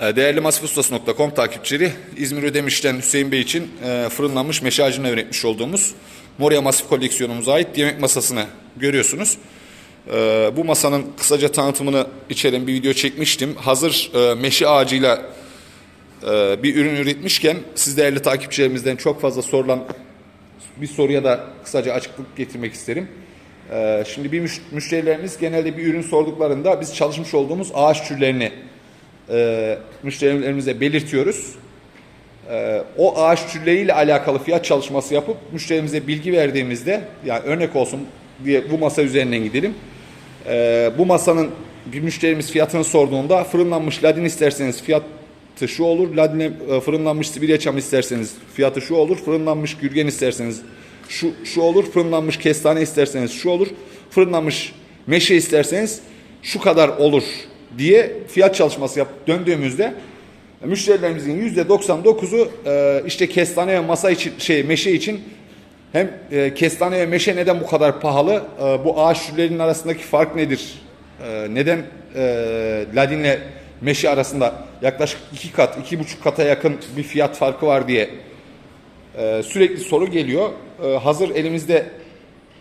Ee, Değerli masifustas.com takipçileri İzmir Ödemiş'ten Hüseyin Bey için e, fırınlanmış meşe ağacına üretmiş olduğumuz Moria Masif koleksiyonumuza ait yemek masasını görüyorsunuz. Ee, Bu masanın kısaca tanıtımını içeren bir video çekmiştim. Hazır e, meşe ağacıyla e, bir ürün üretmişken siz değerli takipçilerimizden çok fazla sorulan bir soruya da kısaca açıklık getirmek isterim. Ee, Şimdi bir müş- müşterilerimiz genelde bir ürün sorduklarında biz çalışmış olduğumuz ağaç türlerini e, müşterilerimize belirtiyoruz. E, o ağaç türleriyle alakalı fiyat çalışması yapıp müşterimize bilgi verdiğimizde yani örnek olsun diye bu masa üzerinden gidelim. E, bu masanın bir müşterimiz fiyatını sorduğunda fırınlanmış ladin isterseniz fiyatı şu olur. Ladine e, fırınlanmış Sibirya çamı isterseniz fiyatı şu olur. Fırınlanmış gürgen isterseniz şu şu olur. Fırınlanmış kestane isterseniz şu olur. Fırınlanmış meşe isterseniz şu kadar olur diye fiyat çalışması yap döndüğümüzde müşterilerimizin %99'u e, işte kestane ve masa için şey meşe için hem e, kestane ve meşe neden bu kadar pahalı? E, bu ağaç türlerinin arasındaki fark nedir? E, neden e, ladinle meşe arasında yaklaşık iki kat, iki buçuk kata yakın bir fiyat farkı var diye e, sürekli soru geliyor. E, hazır elimizde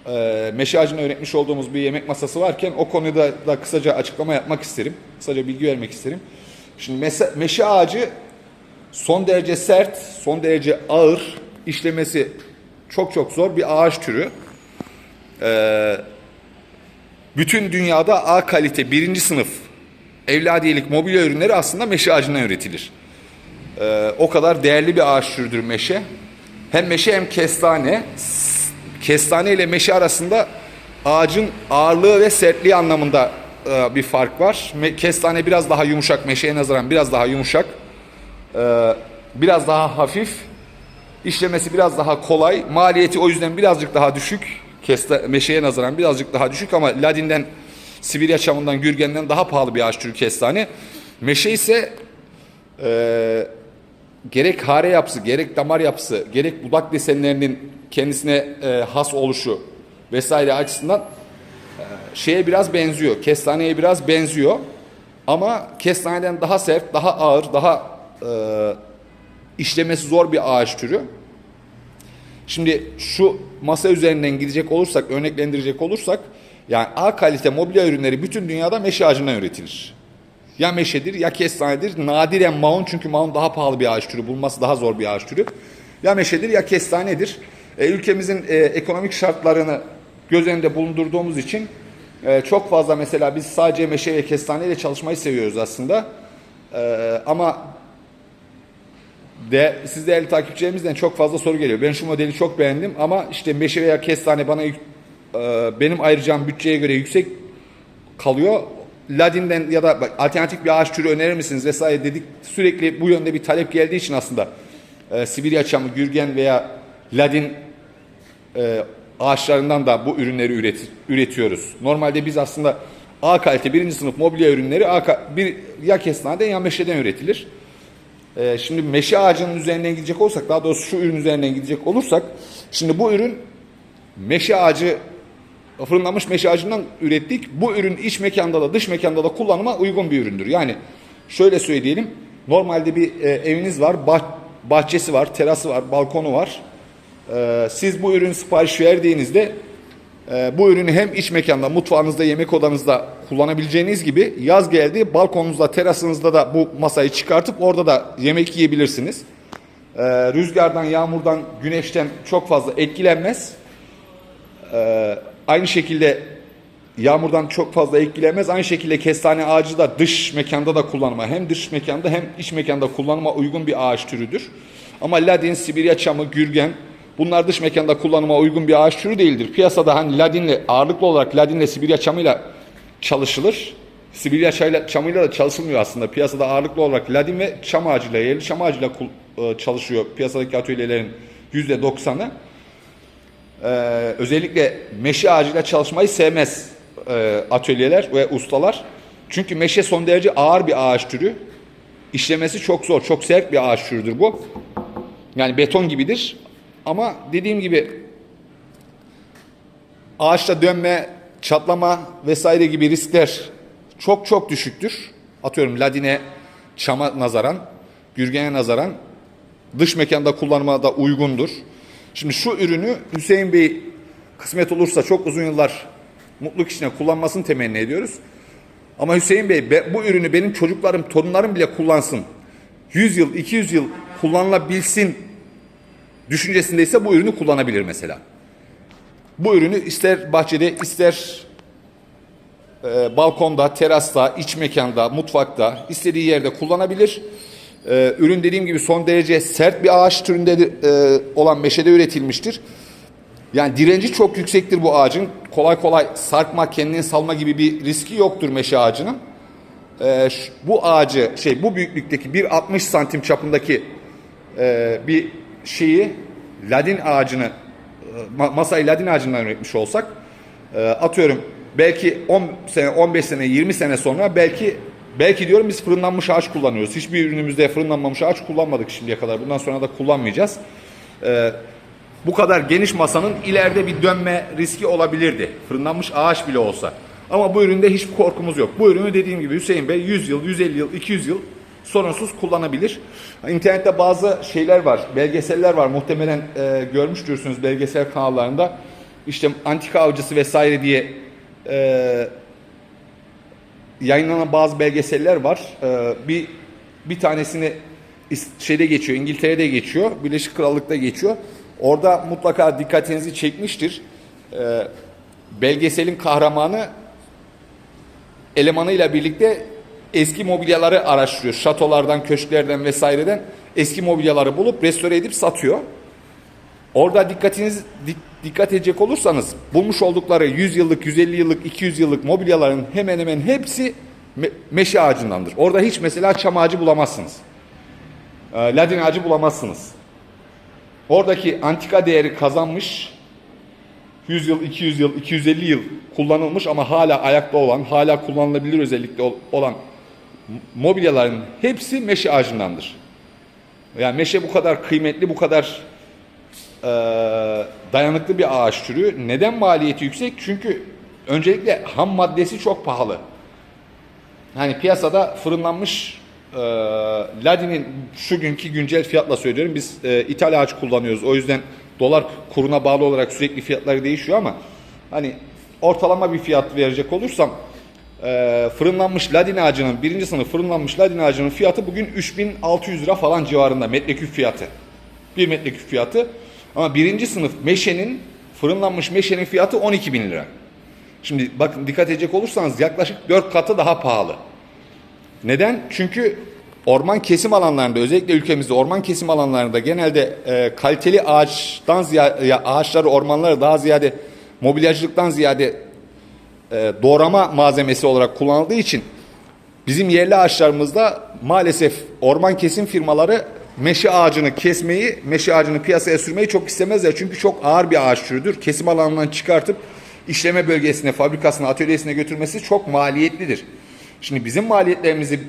e, meşe ağacına öğretmiş olduğumuz bir yemek masası varken o konuda da kısaca açıklama yapmak isterim. Kısaca bilgi vermek isterim. Şimdi mese- meşe ağacı son derece sert, son derece ağır, işlemesi çok çok zor bir ağaç türü. Ee, bütün dünyada A kalite birinci sınıf evladiyelik mobilya ürünleri aslında meşe ağacından üretilir. Ee, o kadar değerli bir ağaç türüdür meşe. Hem meşe hem kestane. Kestane ile meşe arasında ağacın ağırlığı ve sertliği anlamında e, bir fark var. Kestane biraz daha yumuşak, meşeye nazaran biraz daha yumuşak. Ee, biraz daha hafif. İşlemesi biraz daha kolay. Maliyeti o yüzden birazcık daha düşük. Kesta, meşeye nazaran birazcık daha düşük ama Ladin'den, Sibirya çamından, Gürgen'den daha pahalı bir ağaç türü kestane. Meşe ise e, gerek hare yapısı, gerek damar yapısı, gerek budak desenlerinin kendisine e, has oluşu vesaire açısından e, şeye biraz benziyor. Kestaneye biraz benziyor. Ama kestaneden daha sert, daha ağır, daha e, işlemesi zor bir ağaç türü. Şimdi şu masa üzerinden gidecek olursak, örneklendirecek olursak yani A kalite mobilya ürünleri bütün dünyada meşe ağacından üretilir. Ya meşedir ya kestanedir. Nadiren maun çünkü maun daha pahalı bir ağaç türü. Bulması daha zor bir ağaç türü. Ya meşedir ya kestanedir. E, ülkemizin e, ekonomik şartlarını göz önünde bulundurduğumuz için e, çok fazla mesela biz sadece meşe ve kestaneyle çalışmayı seviyoruz aslında. E, ama de siz değerli takipçilerimizden çok fazla soru geliyor. Ben şu modeli çok beğendim ama işte meşe veya kestane bana e, benim ayıracağım bütçeye göre yüksek kalıyor. Ladin'den ya da bak, alternatif bir ağaç türü önerir misiniz vesaire dedik. Sürekli bu yönde bir talep geldiği için aslında e, Sibirya çamı, gürgen veya Ladin e, ağaçlarından da bu ürünleri üret, üretiyoruz. Normalde biz aslında A kalite birinci sınıf mobilya ürünleri A, bir, ya kestaneden ya meşeden üretilir. Ee, şimdi meşe ağacının üzerinden gidecek olursak, daha doğrusu şu ürün üzerinden gidecek olursak, şimdi bu ürün meşe ağacı, fırınlanmış meşe ağacından ürettik. Bu ürün iç mekanda da dış mekanda da kullanıma uygun bir üründür. Yani şöyle söyleyelim, normalde bir e, eviniz var, bah- bahçesi var, terası var, balkonu var. Ee, siz bu ürün sipariş verdiğinizde ee, bu ürünü hem iç mekanda, mutfağınızda, yemek odanızda kullanabileceğiniz gibi yaz geldi balkonunuzda, terasınızda da bu masayı çıkartıp orada da yemek yiyebilirsiniz. Ee, rüzgardan, yağmurdan, güneşten çok fazla etkilenmez. Ee, aynı şekilde yağmurdan çok fazla etkilenmez. Aynı şekilde kestane ağacı da dış mekanda da kullanıma hem dış mekanda hem iç mekanda kullanıma uygun bir ağaç türüdür. Ama ladin, Sibirya çamı, gürgen bunlar dış mekanda kullanıma uygun bir ağaç türü değildir. Piyasada hani ladinle ağırlıklı olarak ladinle Sibirya çamıyla çalışılır. Sibirya çayla, çamıyla da çalışılmıyor aslında. Piyasada ağırlıklı olarak ladin ve çam ağacıyla, yerli çam ağacıyla e, çalışıyor piyasadaki atölyelerin %90'ı. Ee, özellikle meşe ağacıyla çalışmayı sevmez e, atölyeler ve ustalar. Çünkü meşe son derece ağır bir ağaç türü. İşlemesi çok zor, çok sert bir ağaç türüdür bu. Yani beton gibidir. Ama dediğim gibi ağaçta dönme, çatlama vesaire gibi riskler çok çok düşüktür. Atıyorum ladine çama nazaran, gürgene nazaran dış mekanda kullanmaya da uygundur. Şimdi şu ürünü Hüseyin Bey kısmet olursa çok uzun yıllar mutluluk içinde kullanmasını temenni ediyoruz. Ama Hüseyin Bey be- bu ürünü benim çocuklarım, torunlarım bile kullansın. 100 yıl, 200 yıl kullanılabilsin düşüncesindeyse bu ürünü kullanabilir mesela. Bu ürünü ister bahçede, ister e, balkonda, terasta, iç mekanda, mutfakta, istediği yerde kullanabilir. E, ürün dediğim gibi son derece sert bir ağaç türünde e, olan meşede üretilmiştir. Yani direnci çok yüksektir bu ağacın. Kolay kolay sarkma, kendini salma gibi bir riski yoktur meşe ağacının. Ee, bu ağacı, şey bu büyüklükteki 1.60 santim çapındaki e, bir şeyi ladin ağacını, e, ma- masayı ladin ağacından üretmiş olsak e, atıyorum belki 10 sene, 15 sene, 20 sene sonra belki belki diyorum biz fırınlanmış ağaç kullanıyoruz. Hiçbir ürünümüzde fırınlanmamış ağaç kullanmadık şimdiye kadar. Bundan sonra da kullanmayacağız. E, bu kadar geniş masanın ileride bir dönme riski olabilirdi. Fırınlanmış ağaç bile olsa. Ama bu üründe hiçbir korkumuz yok. Bu ürünü dediğim gibi Hüseyin Bey 100 yıl, 150 yıl, 200 yıl sorunsuz kullanabilir. İnternette bazı şeyler var, belgeseller var. Muhtemelen e, görmüştürsünüz belgesel kanallarında. İşte antika avcısı vesaire diye e, yayınlanan bazı belgeseller var. Ee, bir bir tanesini şeyde geçiyor, İngiltere'de geçiyor, Birleşik Krallık'ta geçiyor. Orada mutlaka dikkatinizi çekmiştir. Ee, belgeselin kahramanı elemanıyla birlikte eski mobilyaları araştırıyor. Şatolardan, köşklerden vesaireden eski mobilyaları bulup restore edip satıyor. Orada dikkatiniz dik- dikkat edecek olursanız bulmuş oldukları 100 yıllık, 150 yıllık, 200 yıllık mobilyaların hemen hemen hepsi me- meşe ağacındandır. Orada hiç mesela çam ağacı bulamazsınız. Ee, Ladin ağacı bulamazsınız. Oradaki antika değeri kazanmış 100 yıl, 200 yıl, 250 yıl kullanılmış ama hala ayakta olan, hala kullanılabilir özellikle ol- olan mobilyaların hepsi meşe ağacındandır. Yani meşe bu kadar kıymetli, bu kadar e, dayanıklı bir ağaç türü. Neden maliyeti yüksek? Çünkü öncelikle ham maddesi çok pahalı. Hani piyasada fırınlanmış e, ladinin şu günkü güncel fiyatla söylüyorum. Biz e, ithal ağaç kullanıyoruz. O yüzden dolar kuruna bağlı olarak sürekli fiyatları değişiyor ama hani ortalama bir fiyat verecek olursam e, fırınlanmış ladin ağacının birinci sınıf fırınlanmış ladin ağacının fiyatı bugün 3600 lira falan civarında metreküp fiyatı. Bir metreküp fiyatı. Ama birinci sınıf meşenin fırınlanmış meşenin fiyatı 12 bin lira. Şimdi bakın dikkat edecek olursanız yaklaşık 4 katı daha pahalı. Neden? Çünkü orman kesim alanlarında özellikle ülkemizde orman kesim alanlarında genelde e, kaliteli ağaçtan ziyade ya ağaçları ormanları daha ziyade mobilyacılıktan ziyade e, doğrama malzemesi olarak kullanıldığı için bizim yerli ağaçlarımızda maalesef orman kesim firmaları meşe ağacını kesmeyi, meşe ağacını piyasaya sürmeyi çok istemezler. Çünkü çok ağır bir ağaç türüdür. Kesim alanından çıkartıp işleme bölgesine, fabrikasına, atölyesine götürmesi çok maliyetlidir. Şimdi bizim maliyetlerimizi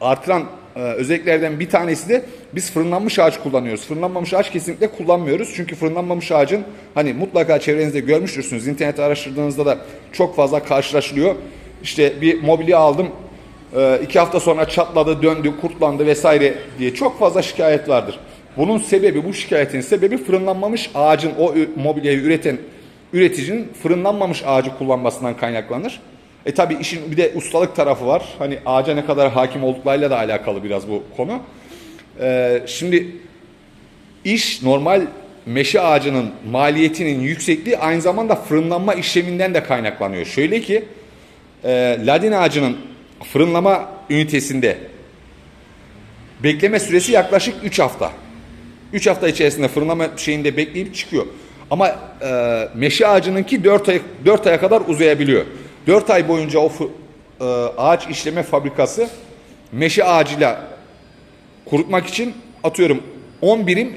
artıran e, özelliklerden bir tanesi de biz fırınlanmış ağaç kullanıyoruz. Fırınlanmamış ağaç kesinlikle kullanmıyoruz. Çünkü fırınlanmamış ağacın hani mutlaka çevrenizde görmüştürsünüz. İnternette araştırdığınızda da çok fazla karşılaşılıyor. İşte bir mobilya aldım. E, iki hafta sonra çatladı, döndü, kurtlandı vesaire diye çok fazla şikayet vardır. Bunun sebebi, bu şikayetin sebebi fırınlanmamış ağacın o mobilyayı üreten üreticinin fırınlanmamış ağacı kullanmasından kaynaklanır. E tabi işin bir de ustalık tarafı var. Hani ağaca ne kadar hakim olduklarıyla da alakalı biraz bu konu. Ee, şimdi iş normal meşe ağacının maliyetinin yüksekliği aynı zamanda fırınlanma işleminden de kaynaklanıyor. Şöyle ki e, ladin ağacının fırınlama ünitesinde bekleme süresi yaklaşık 3 hafta. 3 hafta içerisinde fırınlama şeyinde bekleyip çıkıyor. Ama e, meşe ağacınınki 4 ay 4 aya kadar uzayabiliyor. 4 ay boyunca o e, ağaç işleme fabrikası meşe ağacıyla kurutmak için atıyorum 10 birim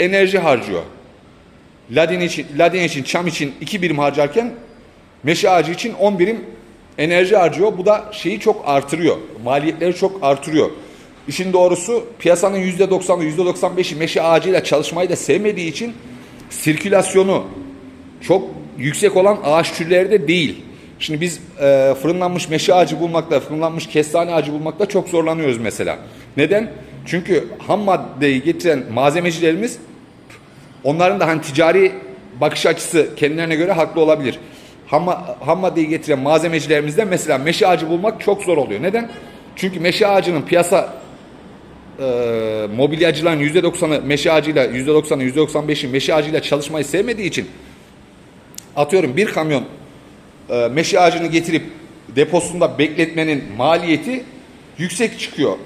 enerji harcıyor. Ladin için, ladin için, çam için 2 birim harcarken meşe ağacı için 10 birim enerji harcıyor. Bu da şeyi çok artırıyor. Maliyetleri çok artırıyor. İşin doğrusu piyasanın %90'ı %95'i meşe ağacıyla çalışmayı da sevmediği için sirkülasyonu çok yüksek olan ağaç türleri de değil. Şimdi biz e, fırınlanmış meşe ağacı bulmakta, fırınlanmış kestane ağacı bulmakta çok zorlanıyoruz mesela. Neden? Çünkü ham maddeyi getiren malzemecilerimiz onların da hani ticari bakış açısı kendilerine göre haklı olabilir. Ham, ham maddeyi getiren malzemecilerimizden mesela meşe ağacı bulmak çok zor oluyor. Neden? Çünkü meşe ağacının piyasa e, mobilyacıların %90'ı meşe ağacıyla %90'ı %95'i meşe ağacıyla çalışmayı sevmediği için atıyorum bir kamyon e, meşe ağacını getirip deposunda bekletmenin maliyeti yüksek çıkıyor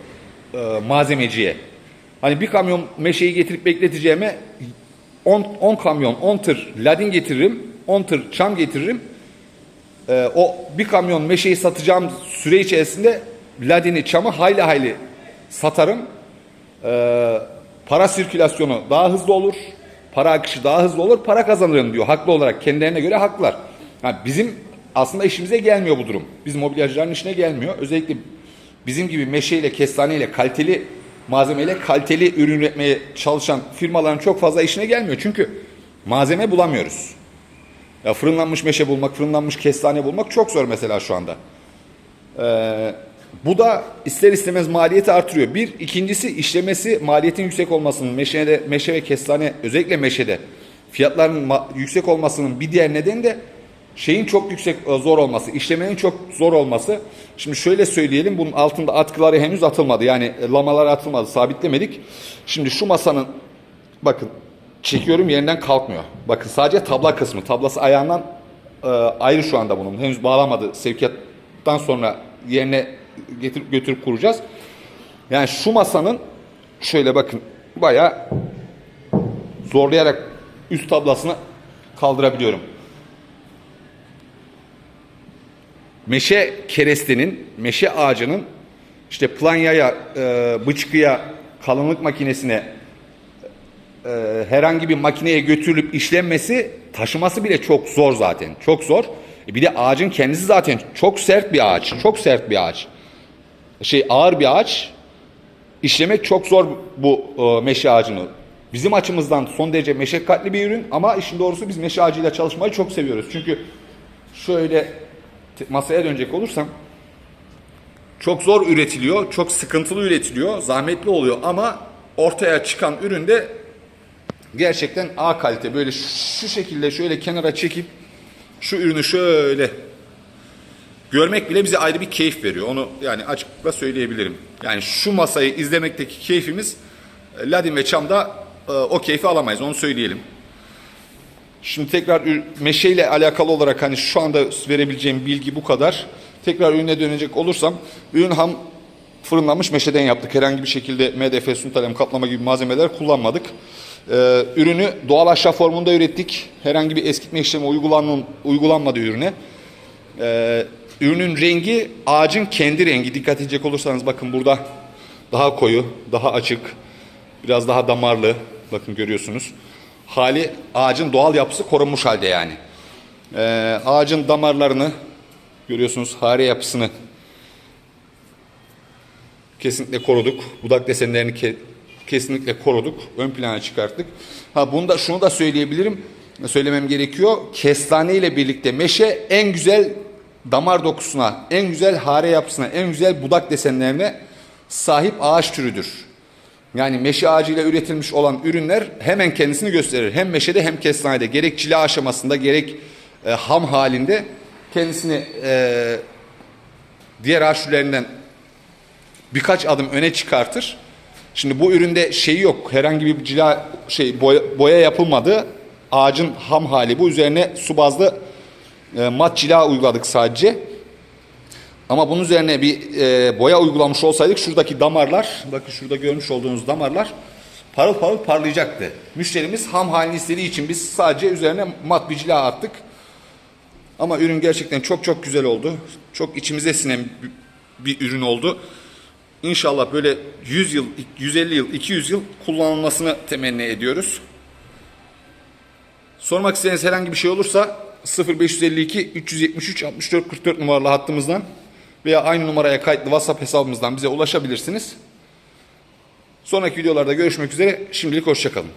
e, malzemeciye. Hani bir kamyon meşeyi getirip bekleteceğime 10, 10 kamyon 10 tır ladin getiririm 10 tır çam getiririm e, o bir kamyon meşeyi satacağım süre içerisinde ladini çamı hayli hayli satarım Ee, para sirkülasyonu daha hızlı olur, para akışı daha hızlı olur, para kazanırım diyor. Haklı olarak kendilerine göre haklılar. Yani bizim aslında işimize gelmiyor bu durum. Biz mobilyacıların işine gelmiyor. Özellikle bizim gibi meşeyle, kestaneyle, kaliteli malzemeyle kaliteli ürün üretmeye çalışan firmaların çok fazla işine gelmiyor. Çünkü malzeme bulamıyoruz. Ya fırınlanmış meşe bulmak, fırınlanmış kestane bulmak çok zor mesela şu anda. Ee, bu da ister istemez maliyeti artırıyor. Bir, ikincisi işlemesi maliyetin yüksek olmasının meşede, meşe ve kestane özellikle meşede fiyatların yüksek olmasının bir diğer nedeni de şeyin çok yüksek e, zor olması, işlemenin çok zor olması. Şimdi şöyle söyleyelim bunun altında atkıları henüz atılmadı. Yani e, lamalar atılmadı, sabitlemedik. Şimdi şu masanın bakın çekiyorum yerinden kalkmıyor. Bakın sadece tabla kısmı. Tablası ayağından e, ayrı şu anda bunun. Henüz bağlamadı. Sevkiyattan sonra yerine getirip götürüp kuracağız. Yani şu masanın şöyle bakın bayağı zorlayarak üst tablasını kaldırabiliyorum. Meşe kerestenin, meşe ağacının işte planyaya, e, bıçkıya, kalınlık makinesine e, herhangi bir makineye götürülüp işlenmesi, taşıması bile çok zor zaten. Çok zor. E bir de ağacın kendisi zaten çok sert bir ağaç. Çok sert bir ağaç. Şey ağır bir ağaç. İşlemek çok zor bu e, meşe ağacını. Bizim açımızdan son derece meşakkatli bir ürün ama işin doğrusu biz meşe ağacıyla çalışmayı çok seviyoruz. Çünkü şöyle masaya dönecek olursam çok zor üretiliyor, çok sıkıntılı üretiliyor, zahmetli oluyor ama ortaya çıkan üründe gerçekten A kalite. Böyle şu şekilde şöyle kenara çekip şu ürünü şöyle görmek bile bize ayrı bir keyif veriyor. Onu yani açıklıkla söyleyebilirim. Yani şu masayı izlemekteki keyfimiz e, Ladin ve Çam'da e, o keyfi alamayız. Onu söyleyelim. Şimdi tekrar meşeyle alakalı olarak hani şu anda verebileceğim bilgi bu kadar. Tekrar ürüne dönecek olursam ürün ham fırınlanmış meşeden yaptık. Herhangi bir şekilde MDF, suntalem, kaplama gibi malzemeler kullanmadık. Ee, ürünü doğal ahşap formunda ürettik. Herhangi bir eskitme işlemi uygulanmadı ürüne. Ee, ürünün rengi ağacın kendi rengi. Dikkat edecek olursanız bakın burada daha koyu, daha açık, biraz daha damarlı. Bakın görüyorsunuz. Hali ağacın doğal yapısı korunmuş halde yani. Ee, ağacın damarlarını görüyorsunuz, hare yapısını kesinlikle koruduk. Budak desenlerini kesinlikle koruduk. Ön plana çıkarttık. Ha bunu da şunu da söyleyebilirim. Söylemem gerekiyor. Kestane ile birlikte meşe en güzel damar dokusuna, en güzel hare yapısına, en güzel budak desenlerine sahip ağaç türüdür. Yani meşe ağacıyla üretilmiş olan ürünler hemen kendisini gösterir. Hem meşede hem kestanede. Gerek cila aşamasında gerek e, ham halinde kendisini e, diğer ağaç türlerinden birkaç adım öne çıkartır. Şimdi bu üründe şeyi yok. Herhangi bir cila şey boya, boya yapılmadı. Ağacın ham hali bu. Üzerine su bazlı e, mat cila uyguladık sadece. Ama bunun üzerine bir e, boya uygulamış olsaydık şuradaki damarlar, bakın şurada görmüş olduğunuz damarlar parıl parıl parlayacaktı. Müşterimiz ham halini istediği için biz sadece üzerine mat bir cila attık. Ama ürün gerçekten çok çok güzel oldu. Çok içimize sinen bir, ürün oldu. İnşallah böyle 100 yıl, 150 yıl, 200 yıl kullanılmasını temenni ediyoruz. Sormak istediğiniz herhangi bir şey olursa 0552 373 64 44 numaralı hattımızdan veya aynı numaraya kayıtlı WhatsApp hesabımızdan bize ulaşabilirsiniz. Sonraki videolarda görüşmek üzere. Şimdilik hoşçakalın.